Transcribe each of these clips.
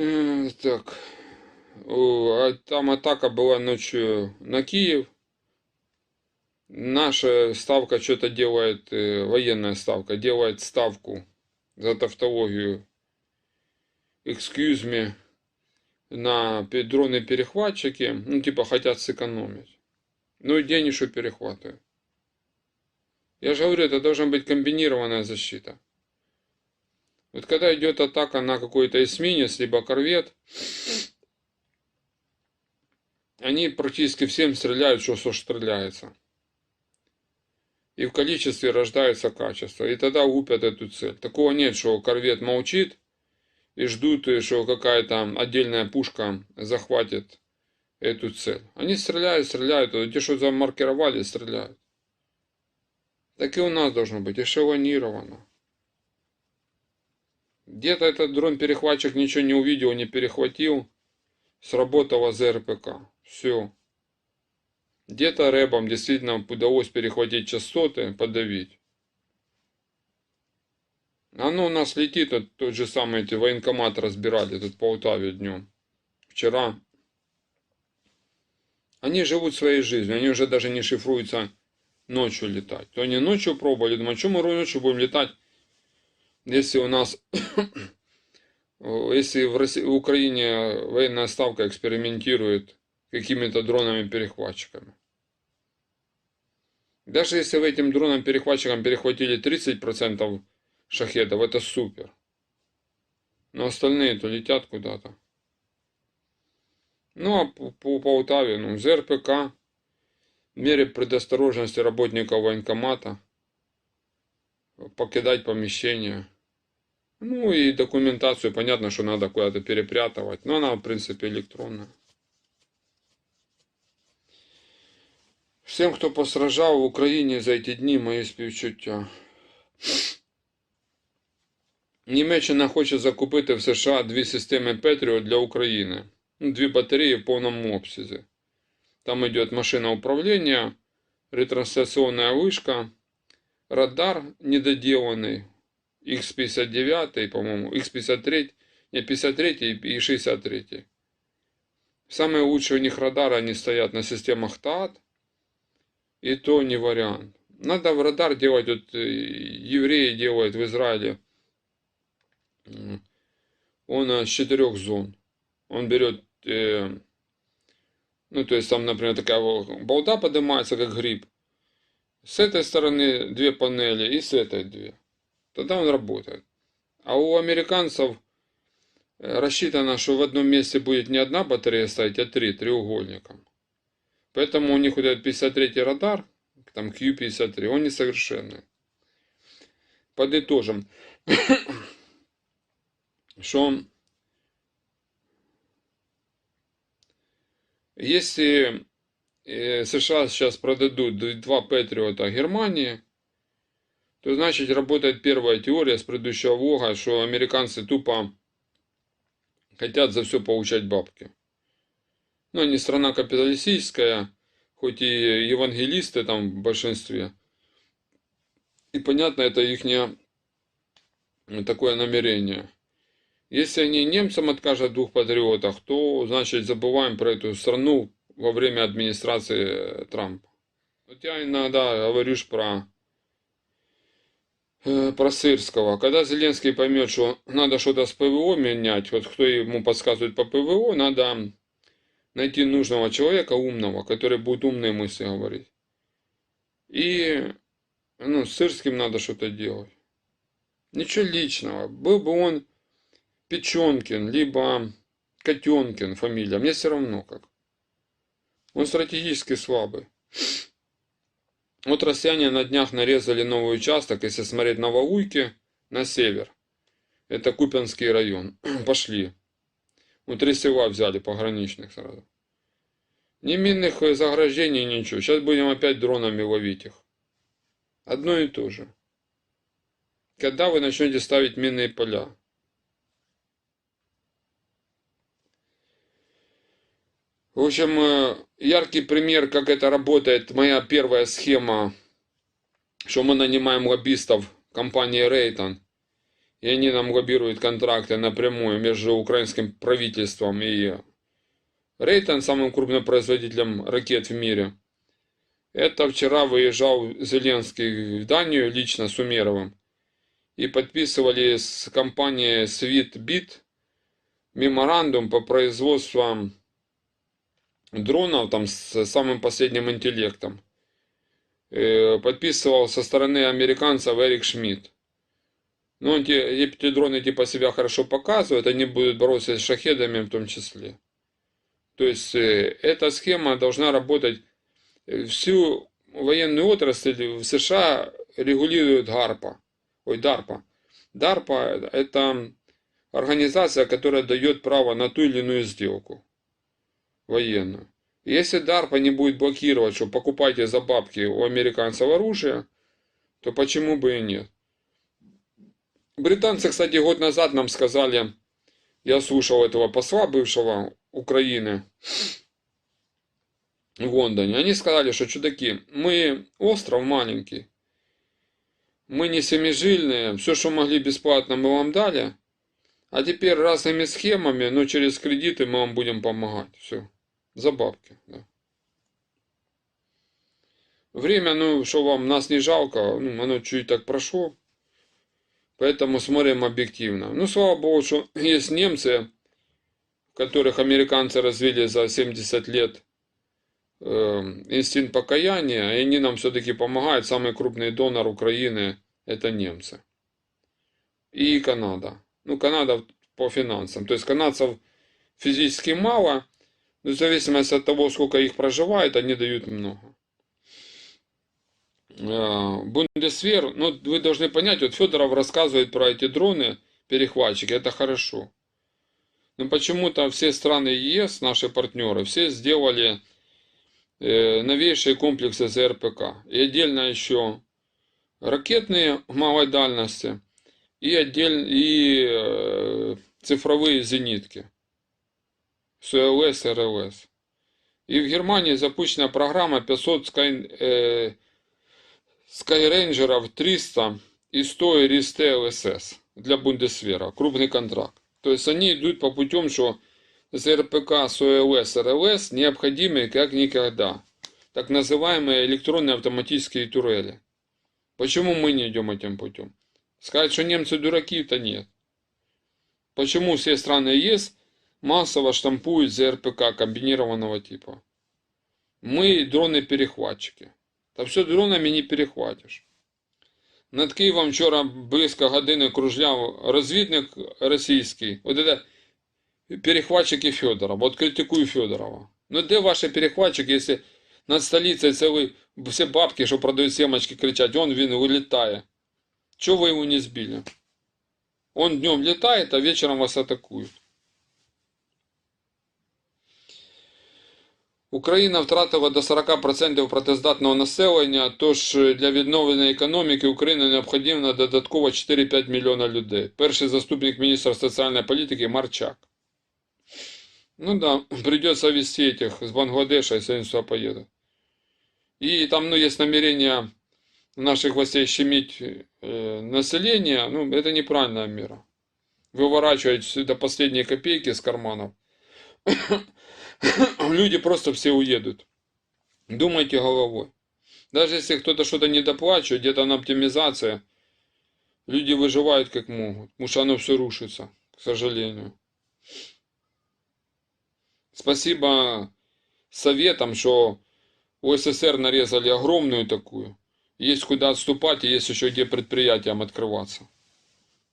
Так. А Там атака была ночью на Киев. Наша ставка что-то делает, э, военная ставка, делает ставку за тавтологию, excuse me, на пе- дроны-перехватчики. Ну, типа, хотят сэкономить. Ну и денежку перехватывают. Я же говорю, это должна быть комбинированная защита. Вот когда идет атака на какой-то эсминец, либо корвет, они практически всем стреляют, что, что стреляется. И в количестве рождается качество. И тогда лупят эту цель. Такого нет, что корвет молчит и ждут, что какая-то отдельная пушка захватит эту цель. Они стреляют, стреляют. Те, что замаркировали, стреляют. Так и у нас должно быть эшелонировано. Где-то этот дрон-перехватчик ничего не увидел, не перехватил. Сработала ЗРПК. Все. Где-то рэбам действительно удалось перехватить частоты, подавить. Оно у нас летит, тот же самый эти военкомат разбирали тут по Полтаве днем. Вчера. Они живут своей жизнью, они уже даже не шифруются ночью летать. То они ночью пробовали, думают, что мы ночью будем летать, если у нас, если в, России, в Украине военная ставка экспериментирует какими-то дронами-перехватчиками. Даже если вы этим дроном-перехватчиком перехватили 30% шахедов, это супер. Но остальные-то летят куда-то. Ну, а по, по ну, ЗРПК, в мере предосторожности работников военкомата, покидать помещение. Ну и документацию, понятно, что надо куда-то перепрятывать, но она, в принципе, электронная. Всем, хто постраждав в Україні за ці дні, мої співчуття. Німеччина хоче закупити в США дві системи Patriot для України. Ну, Дві батареї в повному обсязі. Там йде машина управління, ретрансляційна вишка, радар недоделанный, X59, по-моему, X53, не 53 и 63. Самые лучшие у них радары, они стоят на системах ТААТ, и то не вариант. Надо в радар делать, вот э, евреи делают в Израиле, он э, с четырех зон. Он берет, э, ну то есть там, например, такая болта поднимается, как гриб. С этой стороны две панели и с этой две. Тогда он работает. А у американцев э, рассчитано, что в одном месте будет не одна батарея стоять, а три треугольником. Поэтому у них вот этот 53 радар, там Q53, он несовершенный. Подытожим, что если э, США сейчас продадут два Патриота Германии, то значит работает первая теория с предыдущего влога, что американцы тупо хотят за все получать бабки. Ну, они страна капиталистическая, хоть и евангелисты там в большинстве. И понятно, это их такое намерение. Если они немцам откажут двух патриотах, то, значит, забываем про эту страну во время администрации Трампа. Вот я иногда говорю ж про, про Сырского. Когда Зеленский поймет, что надо что-то с ПВО менять, вот кто ему подсказывает по ПВО, надо найти нужного человека умного, который будет умные мысли говорить. И ну, с Сырским надо что-то делать. Ничего личного. Был бы он Печенкин, либо Котенкин фамилия, мне все равно как. Он стратегически слабый. Вот россияне на днях нарезали новый участок, если смотреть на Валуйки, на север. Это Купянский район. Пошли. Ну, три села взяли пограничных сразу. Ни минных заграждений, ничего. Сейчас будем опять дронами ловить их. Одно и то же. Когда вы начнете ставить минные поля? В общем, э, яркий пример, как это работает. Моя первая схема, что мы нанимаем лоббистов компании Рейтон. и они нам лоббируют контракты напрямую между украинским правительством и Рейтон, самым крупным производителем ракет в мире. Это вчера выезжал Зеленский в Данию лично с Умеровым и подписывали с компанией Sweetbit меморандум по производству дронов там с самым последним интеллектом. Э, подписывал со стороны американцев Эрик Шмидт. Ну, он, эти дроны типа себя хорошо показывают, они будут бороться с шахедами в том числе. То есть э, эта схема должна работать э, всю военную отрасль в США регулирует ГАРПа. Ой, DARPA. DARPA это организация, которая дает право на ту или иную сделку военную. Если DARPA не будет блокировать, что покупайте за бабки у американцев оружие, то почему бы и нет? Британцы, кстати, год назад нам сказали, я слушал этого посла бывшего Украины в Лондоне, они сказали, что чудаки, мы остров маленький, мы не семижильные, все, что могли бесплатно, мы вам дали, а теперь разными схемами, но через кредиты мы вам будем помогать. Все. За бабки. Да. Время, ну, что вам, нас не жалко, ну, оно чуть так прошло. Поэтому смотрим объективно. Ну, слава богу, что есть немцы, которых американцы развили за 70 лет э, инстинкт покаяния, и они нам все-таки помогают. Самый крупный донор Украины – это немцы. И Канада. Ну, Канада по финансам. То есть канадцев физически мало, но в зависимости от того, сколько их проживает, они дают много. Э, Бундесвер, ну вы должны понять, вот Федоров рассказывает про эти дроны, перехватчики, это хорошо. Но почему-то все страны ЕС, наши партнеры, все сделали э, новейшие комплексы ЗРПК. И отдельно еще ракетные малой дальности и, отдельно, и э, цифровые зенитки. СЛС, РЛС. И в Германии запущена программа 500 Sky, Skyrangers 300 и 100 RST LSS для Бундесвера. Крупный контракт. То есть они идут по путем, что с ОЛС, РЛС необходимы как никогда. Так называемые электронные автоматические турели. Почему мы не идем этим путем? Сказать, что немцы дураки, то нет. Почему все страны ЕС массово штампуют ЗРПК комбинированного типа? Мы дроны-перехватчики. Та все дронами не перехватиш. Над Києвом вчора близько години кружляв розвідник російський. От це перехватчики Федорова. От критикую Федорова. Ну де ваші перехватчики, якщо над столицей це ви всі бабки, що продають семочки, кричать, он він вилітає. Чого ви його не збили? Он днем летает, а вечером вас атакуют. Україна втратила до 40% працездатного населення, тож для відновлення економіки України необхідно додатково 4-5 мільйона людей. Перший заступник міністра соціальної політики Марчак. Ну да, придется вести этих с Бангладеша, если они сюда поедут. И там, ну, есть намерение наших властей щемить э, население, ну, это неправильная мера. Выворачивать до последней копейки с карманов. люди просто все уедут. Думайте головой. Даже если кто-то что-то не доплачивает, где-то на оптимизация, люди выживают как могут, потому что оно все рушится, к сожалению. Спасибо советам, что у СССР нарезали огромную такую. Есть куда отступать и есть еще где предприятиям открываться.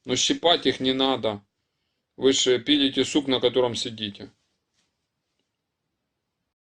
Но щипать их не надо. Вы же пилите суп, на котором сидите.